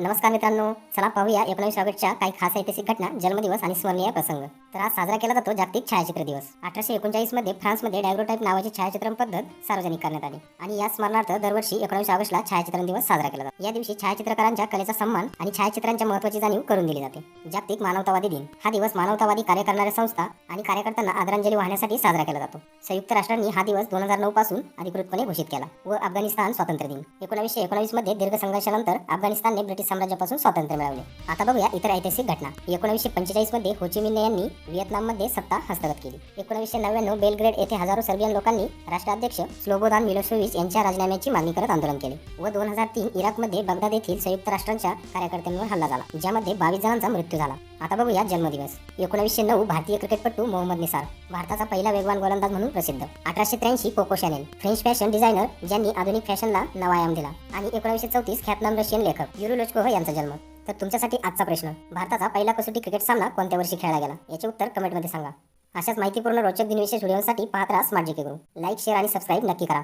नमस्कार मित्रांनो चला पाहूया एकोणीसशे ऑगस्टच्या काही खास ऐतिहासिक घटना जन्मदिवस आणि स्मरणीय प्रसंग. तर आज साजरा केला जातो जागतिक छायाचित्र दिवस. अठराशे एकोणचाळीसमध्ये फ्रान्समध्ये डायग्रोटाईप नावाची छायाचित्रण पद्धत सार्वजनिक करण्यात आली. आणि या स्मरणार्थ दरवर्षी एकोणीस ऑगस्टला छायाचित्रण दिवस साजरा केला जातो. या दिवशी छायाचित्रकारांच्या कलेचा सन्मान आणि छायाचित्रांच्या महत्वाची जाणीव करून दिली जाते. जागतिक मानवतावादी दिन हा दिवस मानवतावादी कार्य करणाऱ्या संस्था आणि कार्यकर्त्यांना आदरांजली वाहण्यासाठी साजरा केला जातो. संयुक्त राष्ट्रांनी हा दिवस दोन हजार नऊ पासून अधिकृतपणे घोषित केला व अफगाणिस्तान स्वातंत्र्य दिन. एकोणीसशे एकोणवीसमध्ये दीर्घ संघर्षानंतर अफगाणिस्तानने ब्रिटिश साम्राज्यापासून स्वातंत्र्य मिळवले. आता बघूया इतर ऐतिहासिक घटना. एकोणीसशे पंचेचाळीसमध्ये होचिमिन यांनी व्हिएतनाममध्ये सत्ता हस्तगत केली. एकोणीसशे नव्याण्णव बेलग्रेड येथे हजारो सर्बियन लोकांनी राष्ट्राध्यक्ष स्लोबोदान मिलोशेविच यांच्या राजीनाम्याची मागणी करत आंदोलन केले व दोन हजार तीन इराकमध्ये बगदाद येथील संयुक्त राष्ट्रांच्या कार्यकर्त्यांवर हल्ला झाला ज्यामध्ये बावीस जणांचा मृत्यू झाला. आता बघूया जन्मदिवस. एकोणीसशे नऊ भारतीय क्रिकेटपटू मोहम्मद निसार भारताचा पहिला वेगवान गोलंदाज म्हणून प्रसिद्ध. अठराशे त्र्याऐंशी Coco Chanel French fashion designer ज्यांनी आधुनिक फॅशनला नवा आयाम दिला. आणि एकोणीसशे चौतीस ख्यातनाम रशियन लेखक युरो लोचकोह यांचा जन्म. तर तुमच्यासाठी आजचा प्रश्न. भारताचा पहिला कसोटी क्रिकेट सामना कोणत्या वर्षी खेळला गेला? याचे उत्तर कमेंटमध्ये सांगा. अशाच माहितीपूर्ण रोचक दिनविशेष व्हिडिओसाठी पाहत राहा स्मार्ट जी गुरु. लाईक शेअर आणि सबस्क्राईब नक्की करा.